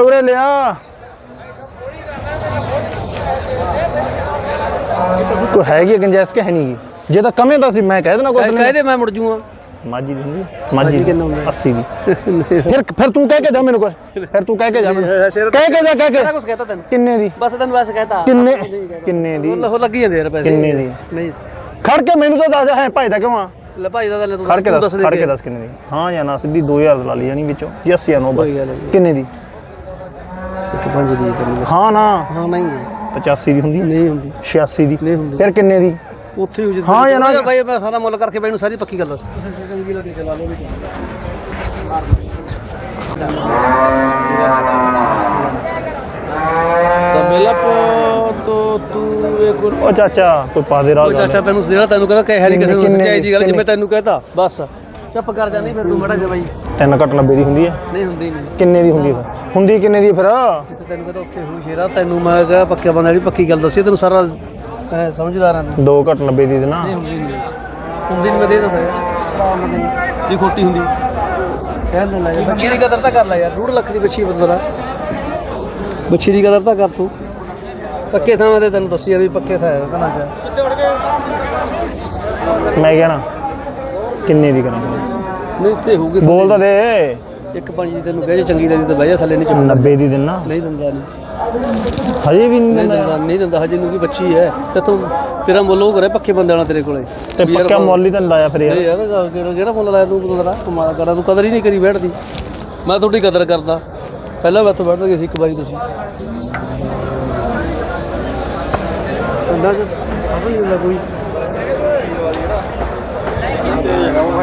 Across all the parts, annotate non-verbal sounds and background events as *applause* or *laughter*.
ਉਰੇ ਲਿਆ। ਕੋਈ ਹੈਗੀ ਗੰਜੈਸ ਕਿ ਹੈ ਨਹੀਂਗੀ ਜੇ ਤਾਂ ਕਮੇ ਤਾਂ ਸੀ ਮੈਂ ਕਹਿ ਦੇਣਾ ਕੋਈ ਕਹਿ ਦੇ ਮੈਂ ਮੁੜ ਜੂਆਂ ਮਾਜੀ ਦੀ ਹੁੰਦੀ? ਮਾਜੀ ਦੀ। ਕਿੰਨਾ ਹੁੰਦਾ? 80 ਦੀ। ਫਿਰ ਫਿਰ ਤੂੰ ਕਹਿ ਕੇ ਜਾ ਮੈਨੂੰ ਕੋਈ ਫਿਰ ਤੂੰ ਕਹਿ ਕੇ ਜਾ ਮੈਨੂੰ। ਕਹਿ ਕੇ ਜਾ ਕਹਿ ਕੇ। ਕੁਝ ਕਹਿਤਾ ਤੈਨੂੰ। ਕਿੰਨੇ ਦੀ? ਬਸ ਤੈਨੂੰ ਵੈਸੇ ਕਹਿਤਾ। ਕਿੰਨੇ ਕਿੰਨੇ ਦੀ? ਉਹ ਲੱਗੀ ਜਾਂਦੇ ਯਾਰ ਪੈਸੇ। ਕਿੰਨੇ ਦੀ? ਨਹੀਂ। ਖੜ ਕੇ ਮੈਨੂੰ ਤਾਂ ਦੱਸ ਹੈ ਭਾਈ ਦਾ ਕਿਉਂ ਆ? ਲੈ ਭਾਈ ਦਾ ਲੈ ਤੂੰ ਖੜ ਕੇ ਦੱਸ ਦੇ ਖੜ ਕੇ। ਕੇ ਦੱਸ ਕਿੰਨੇ ਦੀ। ਹਾਂ ਜਾਂ ਨਾ ਸਿੱਧੀ 2000 ਲਾ ਲਈ ਜਾਣੀ ਵਿੱਚੋਂ। ਯਸ ਜਾਂ ਨੋ ਬਸ। ਕੋਈ ਗੱਲ ਨਹੀਂ। ਕਿੰਨੇ ਦੀ? ਕਿ ਪੰਜ ਦੀ ਤੈਨੂੰ ਹਾਂ ਨਾ। ਹਾਂ ਨਹੀਂ ਹੈ। 85 ਦੀ ਹੁੰਦੀ? ਹੈ, ਨਹੀਂ ਹੁੰਦੀ। 86 ਦੀ? ਨਹੀਂ ਹੁੰਦੀ। ਫਿਰ ਕਿੰਨੇ ਦੀ? ਉੱਥੇ ਹੋ ਜਿੱਦ। ਹਾਂ ਯਾਰ, ਨਾ- ਬਾਈ ਮੈਂ ਸਾਰਾ ਮੁੱਲ ਕਰਕੇ ਬਾਈ ਨੂੰ ਸਾਰੀ ਪੱਕੀ ਗੱਲ ਦੱਸ। ਮੇਲਾ ਪੋ ਤੋ ਤੂੰ ਇਹ ਗੁਰ ਉਹ ਚਾਚਾ ਕੋਈ ਪਾ ਦੇ ਰਾਹ ਉਹ ਗੱਲ। ਚਾਚਾ ਤੈਨੂੰ ਜਿਹੜਾ ਤੈਨੂੰ ਕਹਦਾ ਕਹਿ ਨਹੀਂ ਕਿਸੇ ਨੂੰ ਕਿੰਨੇ- ਸੱਚਾਈ ਦੀ ਗੱਲ ਕਿੰਨੇ- ਜਿਵੇਂ ਤੈਨੂੰ ਕਹਤਾ ਬਸ। ਚੁੱਪ ਕਰ ਜਾ ਨਹੀਂ ਫਿਰ ਤੂੰ ਮੜਾ ਜਾ ਬਾਈ। ਤਿੰਨ ਘੱਟ 90 ਦੀ ਹੁੰਦੀ ਹੈ? ਨਹੀਂ ਹੁੰਦੀ ਨਹੀਂ। ਕਿੰਨੇ ਦੀ ਹੁੰਦੀ ਹੈ ਫਿਰ? ਹੁੰਦੀ ਕਿੰਨੇ ਦੀ ਹੈ ਫਿਰ? ਤੈਨੂੰ ਕਹਿੰਦਾ ਉੱਥੇ ਹੋਊ ਸ਼ੇਰਾ ਤੈਨੂੰ ਮੈਂ ਕਿਹਾ ਪੱਕਿਆ ਬੰਦਾ ਜਿਹੜੀ ਪੱਕੀ ਗੱਲ ਦੱਸੀ ਤੈਨੂੰ ਸਾਰਾ ਐ ਸਮਝਦਾਰਾਂ ਨੂੰ। ਦੋ ਘੱਟ 90 ਦੀ ਦੇਣਾ ਨਹੀਂ ਹੁੰਦੀ ਨਹੀਂ। ਹੁੰਦੀ ਨਹੀਂ ਮੈਂ ਦੇ ਦਿੰਦਾ ਯਾਰ। ਦੀ ਖੋਟੀ ਹੁੰਦੀ। ਕਹਿ ਦਿੰਦਾ ਯਾਰ ਬੱਚੀ ਦੀ ਕਦਰ ਤਾਂ ਕਰ ਲੈ ਯਾਰ 2 ਲੱਖ ਦੀ ਬੱਚੀ ਬੰਦਰਾ ਬੱਚੀ ਦੀ ਕਦਰ ਤਾਂ ਕਰ ਤੂੰ। ਪੱਕੇ ਥਾਂ ਤੇ ਤੈਨੂੰ ਦੱਸੀ ਆ ਵੀ ਪੱਕੇ ਥਾਂ ਹੈ ਕਨਾ ਚ। ਮੈਂ ਕਹਿਣਾ ਕਿੰਨੇ ਦੀ ਕਰਾਂ ਨਹੀਂ ਉੱਤੇ ਹੋਊਗੀ ਬੋਲ ਤਾਂ ਦੇ। ਇੱਕ ਪੰਜ ਦੀ ਤੈਨੂੰ ਕਹੇ ਜੇ ਚੰਗੀ ਦੇ ਦੀ ਤਾਂ ਬਹਿ ਜਾ ਥੱਲੇ ਨਹੀਂ ਚੁੱਪ। 90 ਦੀ ਦੇਣਾ ਨਹੀਂ ਦਿੰਦਾ ਨਹੀਂ ਹਜੇ ਵੀ ਨਹੀਂ ਨਹੀਂ ਦਿੰਦਾ। ਦਿੰਦਾ ਨਹੀਂ ਦਿੰਦਾ ਹਜੇ ਨੂੰ ਕੀ ਬੱਚੀ ਹੈ। ਤੇ ਤੂੰ ਤੇਰਾ ਮੁੱਲ ਉਹ ਕਰੇ ਪੱਕੇ ਬੰਦੇ ਵਾਲਾ ਤੇਰੇ ਕੋਲੇ। ਤੇ ਪੱਕਾ ਮੁੱਲ ਹੀ ਤਾਂ ਲਾਇਆ ਫਿਰ ਯਾਰ। ਇਹ ਯਾਰ ਗੱਲ ਕਿਹੜਾ ਕਿਹੜਾ ਮੁੱਲ ਲਾਇਆ ਤੂੰ ਪਤਾ ਕਰਾ ਕਮਾਲ ਕਰਾ ਤੂੰ ਕਦਰ ਹੀ ਨਹੀਂ ਕਰੀ ਬੈਠਦੀ। ਮੈਂ ਤੁਹਾਡੀ ਕਦਰ ਕਰਦਾ। ਪਹਿਲਾਂ ਮੈਂ ਤੋਂ ਬੈਠ ਗਏ ਸੀ ਇੱਕ ਵਾਰੀ ਤੁਸੀਂ। ਨਹੀਂ ਹੁੰਦਾ ਕੋਈ।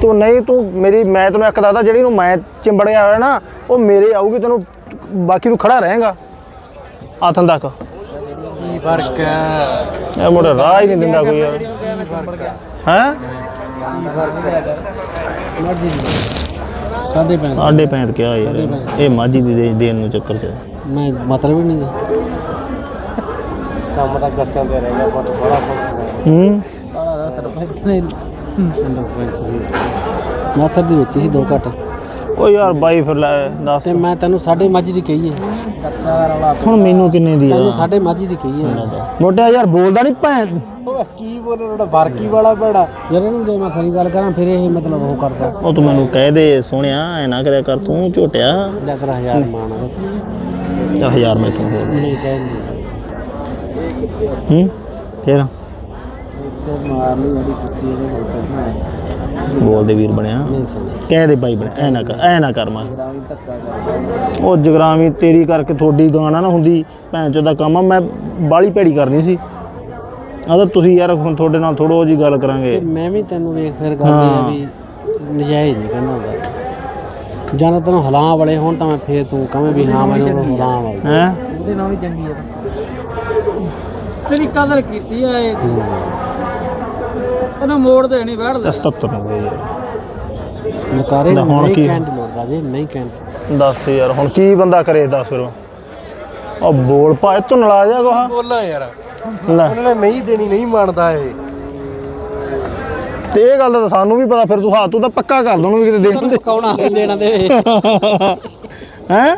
ਤੂੰ ਨਹੀਂ ਤੂੰ ਮੇਰੀ ਮੈਂ ਤੈਨੂੰ ਇੱਕ ਦਾਦਾ ਜਿਹੜੀ ਨੂੰ ਮੈਂ ਚਿੰਬੜ ਹੋਇਆ ਨਾ ਉਹ ਮੇਰੇ ਆਊਗੀ ਤੈਨੂੰ ਬਾਕੀ ਤੂੰ ਖੜਾ ਰਹੇਗਾ। ਆਥਨ ਤੱਕ। ਕੀ ਫ਼ਰਕ ਹੈ? ਇਹ ਰਾਹ ਹੀ ਨਹੀਂ ਦਿੰਦਾ ਕੋਈ ਯਾਰ। ਹੈ? ਸਾਡੇ ਪੈਂਦ ਸਾਡੇ ਯਾਰ। ਇਹ ਮਾਜੀ ਦੀ ਦੇਣ ਨੂੰ ਚੱਕਰ ਚ। ਮੈਂ ਮਤਲਬ ਹੀ ਨਹੀਂ ਕੰਮ ਤਾਂ ਗੱਤਾਂ ਤੇ ਰਹਿ ਗਿਆ ਬਹੁਤ ਬੜਾ ਸੋਚ ਹੂੰ। ਸਰਪੰਚ ਨੇ ਮੈਂ ਸਰ ਦੀ ਵੇਚੀ ਸੀ ਦੋ ਘੱਟ। ਉਹ ਯਾਰ ਬਾਈ ਫਿਰ ਲੈ ਦੱਸ। ਤੇ ਮੈਂ ਤੈਨੂੰ ਸਾਡੇ ਮੱਝ ਦੀ ਕਹੀ ਹੈ ਹੁਣ ਮੈਨੂੰ ਕਿੰਨੇ ਦੀ ਆ? ਤੈਨੂੰ ਸਾਡੇ ਮੱਝ ਦੀ ਕਹੀ ਹੈ ਮੋਟਿਆ ਯਾਰ ਬੋਲਦਾ ਨਹੀਂ ਭੈਣ। ਓਏ ਕੀ ਬੋਲ ਰਿਹਾ ਬਾਰਕੀ ਵਾਲਾ ਬੜਾ ਯਾਰ ਇਹਨੂੰ ਜੇ ਮੈਂ ਖਰੀ ਗੱਲ ਕਰਾਂ ਫਿਰ ਇਹ ਮਤਲਬ ਉਹ ਕਰਦਾ। ਉਹ ਤੂੰ ਮੈਨੂੰ ਕਹਿ ਦੇ ਸੋਹਣਿਆ ਐ ਨਾ ਕਰਿਆ ਕਰ ਤੂੰ ਝੋਟਿਆ। ਲੈ ਕਰ ਹਜ਼ਾਰ ਆ ਬਸ। ਚੱਲ ਹਜ਼ਾਰ ਮੈਂ ਹੋਰ ਨਹੀਂ ਕਹਿੰਦੀ ਹੂੰ ਫੇਰ ਤੇ ਮਾਰਨੀ ਜਿਹੜੀ ਸੁੱਤੀ ਇਹਦੇ ਕੋਲ ਕਰਨਾ ਬੋਲਦੇ ਵੀਰ ਬਣਿਆ। ਕਹਿ ਦੇ ਬਾਈ ਬਣਿਆ ਐ ਨਾ ਕਰ ਐ ਨਾ ਕਰ ਮੈਂ। ਗਰਾਵੀ ਧੱਕਾ ਕਰ ਉਹ ਜਗਰਾਵੀ ਤੇਰੀ ਕਰਕੇ ਤੁਹਾਡੀ ਗਾਣਾ ਨਾ ਹੁੰਦੀ ਭੈਣ ਚੋ ਦਾ ਕੰਮ ਆ ਮੈਂ ਬਾਲੀ ਭੈੜੀ ਕਰਨੀ ਸੀ। ਆ ਤਾਂ ਤੁਸੀਂ ਯਾਰ ਹੁਣ ਤੁਹਾਡੇ ਨਾਲ ਥੋੜੋ ਜੀ ਗੱਲ ਕਰਾਂਗੇ। ਮੈਂ ਵੀ ਤੈਨੂੰ ਵੇਖ ਫਿਰ ਕਰਦੇ ਆ ਵੀ ਨਜਾਇਜ਼ ਨਹੀਂ ਕਹਿੰਦਾ ਹੁੰਦਾ। ਜਾਂ ਤਾਂ ਤੈਨੂੰ ਹਲਾਂ ਵਾਲੇ ਹੋਣ ਤਾਂ ਮੈਂ ਫੇਰ ਤੂੰ ਕਵੇਂ ਵੀ ਹਾਂ ਮੈਨੂੰ ਹਲਾਂ ਵਾਲੇ। ਹੈ? ਉਹਦੇ ਨਾਲ ਵੀ ਚੰਗੀ ਹੈ ਤੇਰੀ ਕਦਰ ਕੀਤੀ ਆ ਇਹ। ਤੈਨੂੰ ਮੋੜ ਦੇ ਨਹੀਂ ਬੈਠ 77 ਨੂੰ ਦੇ ਯਾਰ ਨਕਾਰੇ ਨਾ ਹੁਣ ਨਹੀਂ ਕੀ? ਕਹਿੰਦੇ ਲੋਕ ਰਾਜੇ ਨਹੀਂ ਕਹਿੰਦੇ ਦੱਸ ਯਾਰ ਹੁਣ ਕੀ ਬੰਦਾ ਕਰੇ ਦੱਸ ਫਿਰ ਉਹ? ਬੋਲ ਭਾਏ ਤੂੰ ਨਲਾਜ ਆ ਕੋਹਾ ਬੋਲਾਂ ਯਾਰ। ਲੈ। ਉਹਨਾਂ ਨੇ ਨਹੀਂ ਦੇਣੀ ਨਹੀਂ ਮੰਨਦਾ ਇਹ। ਤੇ ਇਹ ਗੱਲ ਤਾਂ ਸਾਨੂੰ ਵੀ ਪਤਾ ਫਿਰ ਤੂੰ ਹੱਥ ਤੂੰ ਤਾਂ ਪੱਕਾ ਕਰ ਦੋ ਨੂੰ ਵੀ ਕਿਤੇ ਦੇਣ ਦੇ। ਕੌਣਾ ਨਹੀਂ ਦੇਣਾ ਦੇ *laughs* ਹੈ?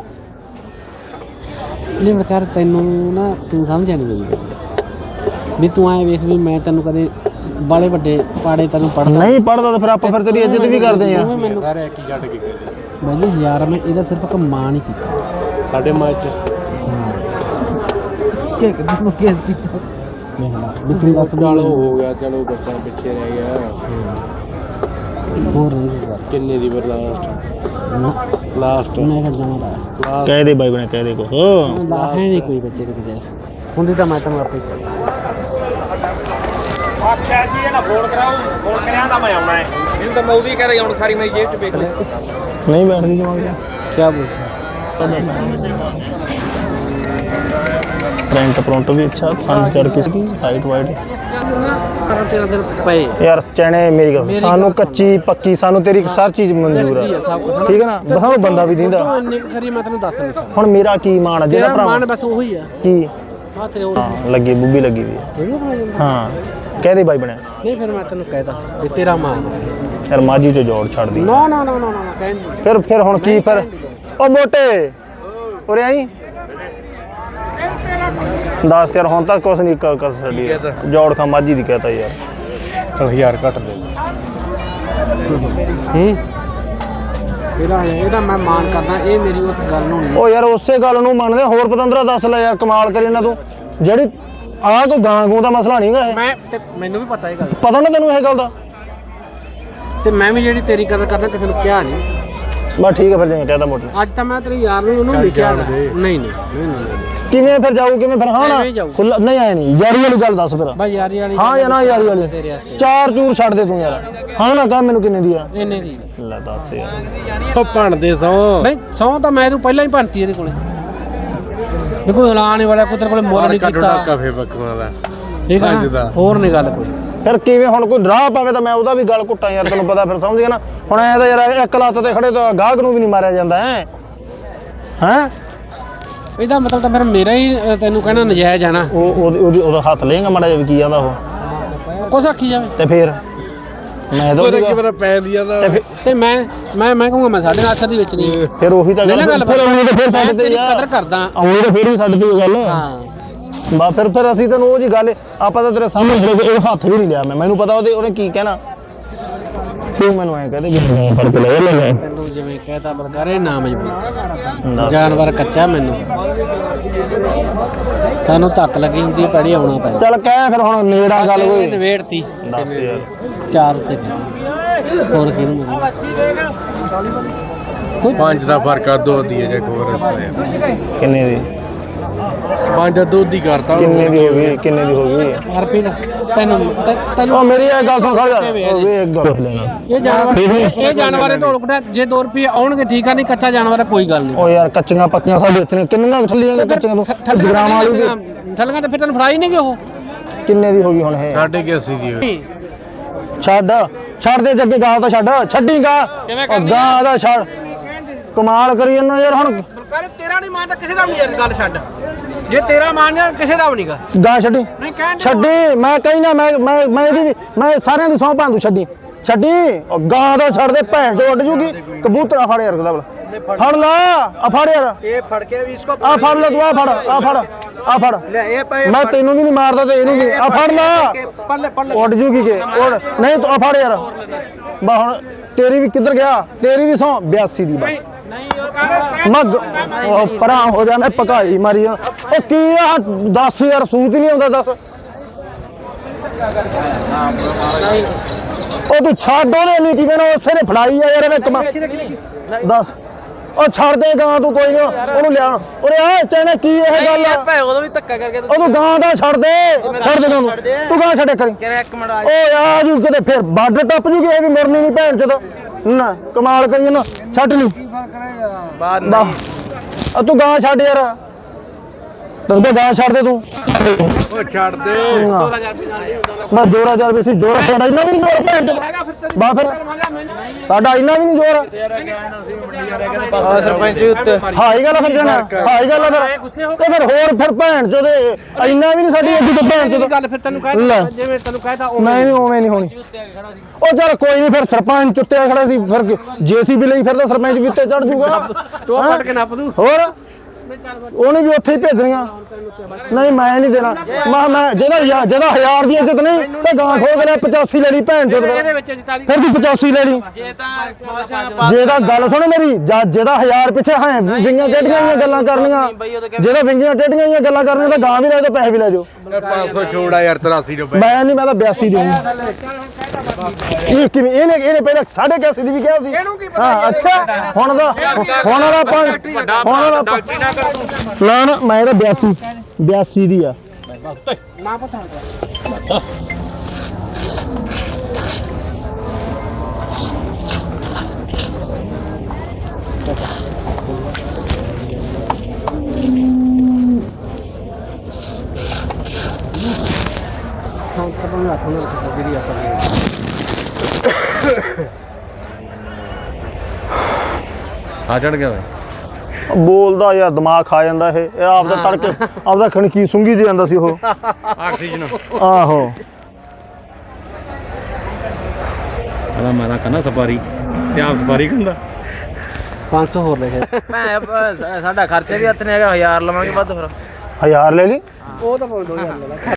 ਨਹੀਂ ਮੈਂ ਕਰ ਤੈਨੂੰ ਨਾ ਤੂੰ ਸਮਝਿਆ ਨਹੀਂ ਮੇਰੀ ਵੀ ਤੂੰ ਐ ਵੇਖ ਵੀ ਮੈਂ ਤੈਨੂੰ ਕਦੇ ਬਾਲੇ ਵੱਡੇ ਪਾੜੇ ਤੈਨੂੰ ਪੜਦਾ ਨਹੀਂ ਪੜਦਾ ਤਾਂ ਫਿਰ ਆਪਾਂ ਫਿਰ ਤੇਰੀ ਇੱਜ਼ਤ ਵੀ ਕਰਦੇ ਆ ਮੈਨੂੰ ਸਾਰੇ ਕੀ ਛੱਡ ਕੇ ਮੈਨੂੰ ਯਾਰ ਮੈਂ ਇਹਦਾ ਸਿਰਫ ਇੱਕ ਮਾਣ ਹੀ ਕੀਤਾ। ਸਾਡੇ ਮਾਂ ਚ। ਕਿ ਕਿਦੋਂ ਕੇਸ ਕੀਤਾ? ਵਿੱਚੋਂ ਦੱਸ ਵੀ ਚਲੋ ਹੋ ਗਿਆ ਚਲੋ ਬੱਚਾ ਪਿੱਛੇ ਰਹਿ ਗਿਆ। ਹੋਰ ਨਹੀਂ ਕੋਈ ਕਿੰਨੇ ਦੀ ਬਰਦਾਸ਼ਤ ਗੱਲ ਲਾਸਟ ਮੈਂ ਕਿਹਾ ਜਾਣਾ ਦਾ ਕਹਿ ਦੇ ਬਾਈ ਬਣੇ ਕਹਿ ਦੇ ਕੋ ਹੈ ਨਹੀਂ ਕੋਈ ਬੱਚੇ ਦੇ ਕਿਤੇ ਹੁੰਦੀ ਤਾਂ ਮੈਂ ਤੈਨੂੰ ਆਪੇ ਕਹਿ ਆਖਿਆ ਸੀ ਇਹ ਨਾ ਫੋਨ ਕਰਾਉ ਫੋਨ ਕਰਿਆ ਤਾਂ ਮੈਂ ਆਉਣਾ ਹੈ। ਇਹਨੂੰ ਤਾਂ ਮੈਂ ਉਹਦੀ ਕਹਿ ਰਹੀ ਹੁਣ ਸਾਰੀ ਮੇਰੀ ਜੇਬ 'ਚ ਵੇਖ ਲੈ ਨਹੀਂ ਬੈਠਦੀ ਜਮਾਂ ਕੀ ਬੋਲ ਪ੍ਰਿੰਟ ਪ੍ਰਿੰਟ ਵੀ ਅੱਛਾ ਫਨ ਚੜ ਕੇ ਸੀ ਹਾਈਟ ਪਏ ਯਾਰ ਚਣੇ ਮੇਰੀ ਗੱਲ ਸਾਨੂੰ ਕੱਚੀ ਪੱਕੀ ਸਾਨੂੰ ਤੇਰੀ ਹਰ ਚੀਜ਼ ਮਨਜ਼ੂਰ ਆ। ਠੀਕ ਹੈ ਨਾ? ਬਸ ਸਾਨੂੰ ਬੰਦਾ ਵੀ ਦਿੰਦਾ। ਤੂੰ ਇੰਨੀ ਕੁ ਖਰੀ ਮੈਂ ਤੈਨੂੰ ਦੱਸ ਨਹੀਂ ਸਕਦਾ ਹੁਣ ਮੇਰਾ ਕੀ ਮਾਣ ਆ? ਜਿਹੜਾ ਭਰਾ ਮਨ ਬਸ ਉਹੀ ਆ। ਕੀ? ਉਹ ਲੱਗੀ ਬੁੱਬੀ ਲੱਗੀ ਵੀ ਹਾਂ। ਕਹਿ ਦੇ ਬਾਈ ਬਣਿਆ? ਨਹੀਂ ਫਿਰ ਮੈਂ ਤੈਨੂੰ ਕਹਿਦਾ ਵੀ ਤੇਰਾ ਆ। ਯਾਰ ਮਾਜੀ ਤੋਂ ਜੋੜ ਛੱਡਦੀ ਨਾ ਨਾ ਨਾ ਨਾ ਨਾ ਕਹਿੰਦੀ ਫਿਰ ਫਿਰ ਹੁਣ ਕੀ ਫਿਰ? ਉਹ ਮੋਟੇ! ਉਰੇ ਆਈ। ਦੱਸ ਯਾਰ ਹੁਣ ਤੱਕ ਕੁਛ ਨਹੀਂ ਕਰ ਛੱਡੀ। ਜੋੜ ਖਾ ਮਾਜੀ ਦੀ ਕਹਤਾ ਯਾਰ। ਚਲ ਹਜ਼ਾਰ ਘੱਟ ਦੇ। ਹੂੰ? ਇਹਦਾ ਇਹਦਾ ਮੈਂ ਮਾਨ ਕਰਦਾ ਇਹ ਮੇਰੀ ਉਸ ਗੱਲ ਨੂੰ ਨਹੀਂ। ਉਹ ਯਾਰ ਉਸੇ ਗੱਲ ਨੂੰ ਮੰਨਦੇ ਹੋਰ ਪਤੰਦਰਾ ਦੱਸ ਲੈ ਯਾਰ ਕਮਾਲ ਕਰੀ ਇਹਨਾਂ ਤੂੰ। ਜਿਹੜੀ ਆਹ ਕੋਈ ਗਾਂ ਗੂੰ ਦਾ ਮਸਲਾ ਨਹੀਂਗਾ ਇਹ। ਮੈਂ ਤੇ ਮੈਨੂੰ ਵੀ ਪਤਾ ਇਹ ਗੱਲ ਪਤਾ ਨਾ ਤੈਨੂੰ ਇਹ ਗੱਲ ਦਾ? ਤੇ ਮੈਂ ਵੀ ਜਿਹੜੀ ਤੇਰੀ ਕਦਰ ਕਰਦਾ ਕਿਸੇ ਨੂੰ ਕਿਹਾ ਨਹੀਂ। ਬਸ ਠੀਕ ਹੈ ਫਿਰ ਜਿਵੇਂ ਕਹਤਾ ਮੋਟੇ। ਅੱਜ ਤਾਂ ਮੈਂ ਤੇਰੇ ਯਾਰ ਨੂੰ ਉਹਨੂੰ ਲਿਖਿਆ। ਨਹੀਂ ਨਹੀਂ ਨਹੀਂ ਨਹੀਂ। ਕਿਵੇਂ ਫਿਰ ਜਾਊ ਕਿਵੇਂ ਫਿਰ? ਹਾਂ ਨਾ। ਐਵੇਂ ਜਾਊ। ਖੁੱਲ੍ਹਾ- ਨਹੀਂ ਆਏ ਨਹੀਂ। ਯਾਰੀ ਵਾਲੀ ਗੱਲ ਦੱਸ ਫਿਰ। ਬਾਈ ਯਾਰੀ ਵਾਲੀ ਹਾਂ ਜਾਂ ਨਾ ਯਾਰੀ ਵਾਲੀ। ਤੇਰੇ ਵਾਸਤੇ। ਚਾਰ ਚੂਰ ਛੱਡ ਦੇ ਤੂੰ ਯਾਰ। ਹਾਂ ਨਾ ਕਹ ਮੈਨੂੰ ਕਿੰਨੇ ਦੀ ਆ? ਇੰਨੇ ਦੀ। ਲੈ ਦੱਸ ਯਾਰ। ਉਹ ਭਣਦੇ ਸੌ। ਬਈ ਸੌ ਤਾਂ ਮੈਂ ਤੂੰ ਪਹਿਲਾਂ ਹੀ ਭੰਤੀ ਇਹਦੇ ਕੋਲੇ। ਇਹ ਕੋਈ ਵਾਲਾ ਕੋਈ ਤੇਰੇ ਕੋਲੇ ਮੁੱਲ ਨਹੀਂ ਕੀਤਾ। ਡਾਕਾ ਫੇ ਬੱਕਮਾਂ ਦਾ। ਠੀਕ ਹੈ ਨਾ? ਹੋਰ ਨਹੀਂ ਗੱਲ ਕੋਈ। ਫਿਰ ਕਿਵੇਂ ਹੁਣ ਕੋਈ ਰਾਹ ਪਾਵੇ ਤਾਂ ਮੈਂ ਉਹਦਾ ਵੀ ਗੱਲ ਘੁੱਟਾਂ ਯਾਰ ਤੈਨੂੰ ਪਤਾ ਫਿਰ ਸਮਝ ਗਿਆ ਨਾ? ਹੁਣ ਐ ਤਾਂ ਯਾਰ ਇੱਕ ਲੱਤ ਤੇ ਖੜੇ ਤਾਂ ਗਾਹਕ ਨੂੰ ਵੀ ਨਹੀਂ ਮਾਰਿਆ ਜਾਂਦਾ ਹੈ? ਹੈ? ਇਹਦਾ ਮਤਲਬ ਤਾਂ ਫਿਰ ਮੇਰਾ ਹੀ ਅ, ਤੈਨੂੰ ਕਹਿਣਾ ਨਜਾਇਜ਼ ਆ ਨਾ। ਉਹ ਉਹਦੀ- ਉਹਦੀ ਉਹਦਾ ਹੱਥ ਲੇਗਾ ਮਾੜਾ ਜਿਹਾ ਵੀ ਕੀ ਆਂਦਾ ਉਹ। ਕੁਛ ਆਖੀ ਜਾਵੇ। ਤੇ ਫਿਰ? ਮੈਂ ਤਾਂ ਉਹਦੇ ਉਹਦੀ ਕਿ ਗੱਲ- ਮੇਰਾ ਪੈ ਲਿਆ ਦਾ ਤੇ ਫਿਰ- ਤੇ ਮੈਂ ਮੈਂ ਮੈਂ ਕਹੂੰਗਾ ਮੈਂ ਸਾਡੇ ਨਾਲ ਅੱਛਾ ਦੀ ਵਿੱਚ ਨਹੀਂ। ਫਿਰ ਉਹੀ ਤਾਂ ਗੱਲ ਨਹੀਂ ਨਾ ਗੱਲ ਫਿਰ ਉਹੀ ਤਾਂ ਫਿਰ ਮੈਂ ਸਾਡੇ ਤੇ ਤੇਰੀ ਯਾਰ। ਕਦਰ ਕਰਦਾ। ਉਹੀ ਤਾਂ ਫਿਰ ਵੀ ਸਾਡੇ ਤੇ ਗੱਲ ਹਾਂ। ਬਾ ਫਿਰ ਫਿਰ ਅਸੀਂ ਤੈਨੂੰ ਉਹ ਜੀ ਗੱਲ ਆਪਾਂ ਤਾਂ ਤੇਰੇ ਸਾਹਮਣੇ ਖੜੇ ਉਹ ਹੱਥ ਵੀ ਨਹੀਂ ਲਿਆ ਮੈਂ। ਮੈਨੂੰ ਪਤਾ ਉਹਦੇ ਉਹਨੇ ਕੀ ਕਹਿਣਾ। ਤੂੰ ਮੈਨੂੰ ਐ ਕਹਦੇ ਕਿ ਮੈਂ ਫੜ ਕੇ ਲੈ ਲੈ ਤੈਨੂੰ ਜਿਵੇਂ ਕਹਿਤਾ ਬਲਕਾਰੇ ਨਾ ਮਜਬੂਰ। ਜਾਨਵਰ ਕੱਚਾ ਮੈਨੂੰ। ਸਾਨੂੰ ਧੱਕ ਲੱਗੀ ਹੁੰਦੀ ਹੈ ਪੜੀ ਆਉਣਾ ਪੈਂਦਾ। ਚੱਲ ਕਹਿ ਫਿਰ ਹੁਣ ਨੇੜਾ ਗੱਲ ਕੋਈ ਨਵੇੜਤੀ ਦੱਸ ਯਾਰ। ਚਾਰ ਉੱਤੇ ਹੋਰ ਕਿਹਨੂੰ ਮਿਲੂ? ਕੋਈ ਪੰਜ ਦਾ ਫ਼ਰਕ ਆ ਦੋ ਦੀ ਜੇ ਹੋਰ ਰਸਾ ਹੈ ਕਿੰਨੇ ਦੀ? ਪੰਜ ਦਾ ਦੁੱਧ ਹੀ ਕਰਤਾ। ਕਿੰਨੇ ਦੀ ਹੋ ਗਈ? ਕਿੰਨੇ ਦੀ ਹੋ ਗਈ? ਹਰਪੀ ਤੈਨੂੰ ਤੈ- ਤੈਨੂੰ ਉਹ ਮੇਰੀ ਇਹ ਗੱਲ ਸੁਣ ਖੜ ਜਾ। ਉਹ ਵੀ ਇੱਕ ਗੱਲ ਲੈਣਾ ਇਹ ਜਾਨਵਰ ਇਹ ਜਾਨਵਰ ਢੋਲ ਕੁਟਾ ਜੇ 2 ਰੁਪਏ ਆਉਣਗੇ ਠੀਕ ਆ ਨਹੀਂ ਕੱਚਾ ਜਾਨਵਰ ਹੈ ਕੋਈ ਗੱਲ ਨਹੀਂ। ਉਹ ਯਾਰ ਕੱਚੀਆਂ ਪੱਕੀਆਂ ਸਾਡੇ ਇੱਥੇ ਕਿੰਨੀਆਂ ਠੱਲੀਆਂ ਨੇ ਕੱਚੀਆਂ ਤੋਂ? ਜਗਰਾਮ ਵਾਲੀ ਵੀ। ਥਲਗਾ ਤਾਂ ਫਿਰ ਤੈਨੂੰ ਫੜਾਈ ਨਹੀਂ ਗਏ ਉਹ? ਕਿੰਨੇ ਦੀ ਹੋ ਗਈ ਹੁਣ ਇਹ? ਸਾਢੇ ਕੇ ਅੱਸੀ ਦੀ ਹੋਈ। ਛੱਡ। ਛੱਡ ਦੇ ਜੱਗੇ ਗਾਂ ਤਾਂ ਛੱਡ। ਛੱਡੀ ਗਾਂ। ਉਹ ਗਾਂ ਦਾ ਛੱਡ। ਕਮਾਲ ਕਰੀ ਜਾਂਦਾ ਯਾਰ ਹੁਣ। ਬਲਕਾਰੇ ਤੇਰਾ ਨਹੀਂ ਮਾਨ ਤਾਂ ਕਿਸੇ ਦਾ ਵੀ ਨਹੀਂ ਗੱਲ ਛੱਡ। ਜੇ ਤੇਰਾ ਮਾਨ ਨਹੀਂ ਕਿਸੇ ਦਾ ਵੀ ਨਹੀਂਗਾ ਗਾਂ। ਛੱਡੀ। ਨਹੀਂ ਕਹਿਣ ਛੱਡੀ ਮੈਂ ਕਹਿਣਾ ਮੈਂ ਮੈਂ ਮੈਂ ਇਹਦੀ ਵੀ- ਮੈਂ ਸਾਰਿਆਂ ਦੀ ਸੌਂ ਤੂੰ ਛੱਡੀ। ਛੱਡੀ ਉਹ ਗਾਂ ਦਾ ਛੱਡ ਦੇ ਭੈਣ ਤੋਂ ਉੱਡ ਜੂਗੀ। ਕਬੂਤਰ ਆ ਫੜ ਯਾਰ ਕਦਾ ਫੜ ਲਾ ਆ ਫੜ ਯਾਰ। ਇਹ ਫੜ ਕੇ ਵੀ ਇਸਕੋ ਆ ਫੜ ਲੈ ਤੂੰ ਆ ਫੜ ਆ ਫੜ ਆ ਫੜ। ਲੈ ਇਹ ਪਏ ਮੈਂ ਤੈਨੂੰ ਵੀ ਨਹੀਂ ਮਾਰਦਾ ਤੇ ਇਹਨੂੰ ਵੀ। ਆ ਫੜ ਲਾ। ਪੱਲੇ ਪੱਲੇ। ਉੱਡ ਜੂਗੀ ਕਿ ਉੱਡ। ਨਹੀਂ ਤੂੰ ਆ ਫੜ ਯਾਰ। ਬਾ ਹੁਣ ਤੇਰੀ ਵੀ ਕਿੱਧਰ ਗਿਆ? ਤੇਰੀ ਵੀ ਸੌ 82 ਦੀ ਬਸ। ਮੱਗ ਉਹ ਪਰਾਂ ਹੋ ਜਾਣਾ ਪਕਾਈ ਮਾਰੀ ਜਾਣਾ। ਉਹ ਕੀ ਆ? 10000 ਸੂਤ ਨਹੀਂ ਆਉਂਦਾ ਦੱਸ। ਉਹ ਤੂੰ ਛੱਡ ਉਹਨੇ ਨਹੀਂ ਕੀ ਕਹਿਣਾ ਉਸੇ ਨੇ ਫੜਾਈ ਆ ਯਾਰ ਇਹਨੇ ਕਮਾ ਦੱਸ। ਉਹ ਛੱਡ ਦੇ ਗਾਂ ਤੂੰ ਕੋਈ ਨਾ ਉਹਨੂੰ ਲਿਆ। ਉਰੇ ਆ ਚਾਹਣਾ ਕੀ ਇਹ ਗੱਲ ਆ? ਭਾਈ ਉਦੋਂ ਵੀ ਧੱਕਾ ਕਰਕੇ ਉਹ ਤੂੰ ਗਾਂ ਦਾ ਛੱਡ ਦੇ। ਛੱਡ ਦੇ ਗਾਂ ਨੂੰ। ਤੂੰ ਗਾਂ ਛੱਡੇ ਕਰੀ। ਕਹਿੰਦਾ ਇੱਕ ਮਿੰਟ ਆ ਓਏ ਆ ਜੂ ਕਿਤੇ ਫਿਰ ਬਾਰਡਰ ਟੱਪ ਜੂਗੀ ਇਹ ਵੀ ਮੁੜਨੀ ਨਹੀਂ ਭੈਣ ਚੋਦ ਨਾ ਕਮਾਲ ਕਰੀ ਨਾ ਛੱਡ ਲਈ ਬਾਅਦ ਬਾ ਆ ਤੂੰ ਗਾਂ ਛੱਡ ਯਾਰ। ਤੈਨੂੰ ਤਾਂ ਗਾਂ ਛੱਡ ਦੇ ਤੂੰ। ਉਹ ਛੱਡ ਦੇ। ਮੈਂ ਜੋਰਾ ਜਰ ਵੀ ਸੀ ਜੋਰਾ ਸਾਡਾ ਇੰਨਾ ਵੀ ਨਹੀਂ ਜੋਰ ਭੈਣ ਚੋਦ। ਬਾ ਫਿਰ। ਸਾਡਾ ਇੰਨਾ ਵੀ ਨਹੀਂ ਜੋਰ। ਆ ਸਰਪੰਚ ਜੀ ਉੱਤੇ। ਹਾਈ ਗੱਲ ਆ ਫਿਰ ਜਾਣਾ। ਹਾਈ ਗੱਲ ਆ ਫਿਰ। ਤੇ ਫਿਰ ਹੋਰ ਫਿਰ ਭੈਣ ਚੋਦ ਇੰਨਾ ਵੀ ਨਹੀਂ ਸਾਡੀ ਅੱਡੀ ਤੋਂ ਭੈਣ ਚੋਦ। ਗੱਲ ਫਿਰ ਤੈਨੂੰ। ਕਹਿ ਜਿਵੇਂ ਤੈਨੂੰ ਕਹਿਤਾ ਉਹ ਨਹੀਂ ਨਹੀਂ ਉਵੇਂ ਨਹੀਂ ਹੋਣੀ। ਉਹ ਚੱਲ ਕੋਈ ਨਹੀਂ ਫਿਰ ਸਰਪੰਚ ਉੱਤੇ ਖੜਾ ਸੀ ਫਿਰ ਜੀਸੀਬੀ ਲਈ ਫਿਰਦਾ ਸਰਪੰਚ ਵੀ ਉੱਤੇ ਚੜ ਜੂਗਾ। ਟੋਆ ਕੱਟ ਕੇ ਨੱਪ ਦੂ। ਹੋਰ? ਉਹਨੇ ਵੀ ਉੱਥੇ ਹੀ ਭੇਜਣੀਆਂ। ਨਹੀਂ ਮੈਂ ਨਹੀਂ ਦੇਣਾ। ਮੈਂ ਮੈਂ ਜਿਹੜਾ ਹਜ਼ਾਰ- ਜਿਹੜਾ ਹਜ਼ਾਰ ਦੀ ਇੱਜ਼ਤ ਨਹੀਂ ਤੇ ਗਾਂ ਖੋਲ ਕੇ ਲੈ 85 ਲੈ ਲਈ ਭੈਣ ਚੋਦ ਇਹਦੇ ਵਿੱਚ 44 ਫਿਰ ਤੂੰ 85 ਲੈ ਲਈ। ਜੇ ਤਾਂ ਜੇ ਤਾਂ ਗੱਲ ਸੁਣ ਮੇਰੀ ਜਾਂ ਜਿਹਦਾ ਹਜ਼ਾਰ ਪਿੱਛੇ ਹੈ ਵਿੰਗੀਆਂ ਟੇਡੀਆਂ ਦੀਆਂ ਗੱਲਾਂ ਕਰਨੀਆਂ। ਜਿਹੜਾ ਵਿੰਗੀਆਂ ਟੇਡੀਆਂ ਦੀਆਂ ਗੱਲਾਂ ਕਰਨੀਆਂ ਤਾਂ ਗਾਂ ਵੀ ਲੈ ਤੇ ਪੈਸੇ ਵੀ ਲੈ ਜਾਓ। 500 ਛੋੜਾ ਯਾਰ 83 ਰੁਪਏ ਮੈਂ ਨਹੀਂ ਮੈਂ ਤਾਂ 82 ਦੇਣੀ ਇਹ ਕਿਵੇਂ ਇਹਨੇ ਇਹਨੇ ਪਹਿਲਾਂ 81 ਦੀ ਵੀ ਕਿਹਾ ਸੀ। ਹਾਂ ਅੱਛਾ ਹੁਣ ਦਾ ਹੁਣ ਦਾ ਆਪਾਂ ਹੁਣ ਦਾ ਆਪਾਂ ਨਾ ਨਾ ਮੈਂ ਤਾਂ 82 82 ਦੀ ਆ। ਆ ਚੜ ਗਿਆ ਓਏ। ਬੋਲਦਾ ਯਾਰ ਦਿਮਾਗ ਖਾ ਜਾਂਦਾ ਇਹ। ਇਹ ਆਪ ਦਾ ਤੜਕੇ ਆਪਦਾ ਖਣਕੀ ਸੁੰਗੀ ਦੇ ਜਾਂਦਾ ਸੀ ਉਹ। ਆਕਸੀਜਨ। ਆਹੋ। ਆਦਾ ਮਾਰਾ ਕਨਾ ਸਪਾਰੀ। ਤੇ ਆਪ ਸਪਾਰੀ ਕੰਦਾ 500 ਹੋਰ ਲੈ ਕੇ। ਮੈਂ ਸਾਡਾ ਖਰਚਾ ਵੀ ਹੱਥ ਨੇ ਹੈਗਾ 1000 ਲਵਾਂਗੇ ਵੱਧ ਫਿਰ। ਹਜ਼ਾਰ ਲੈ ਲਈ? ਉਹ ਤਾਂ 2000 ਲੈ ਲੈ।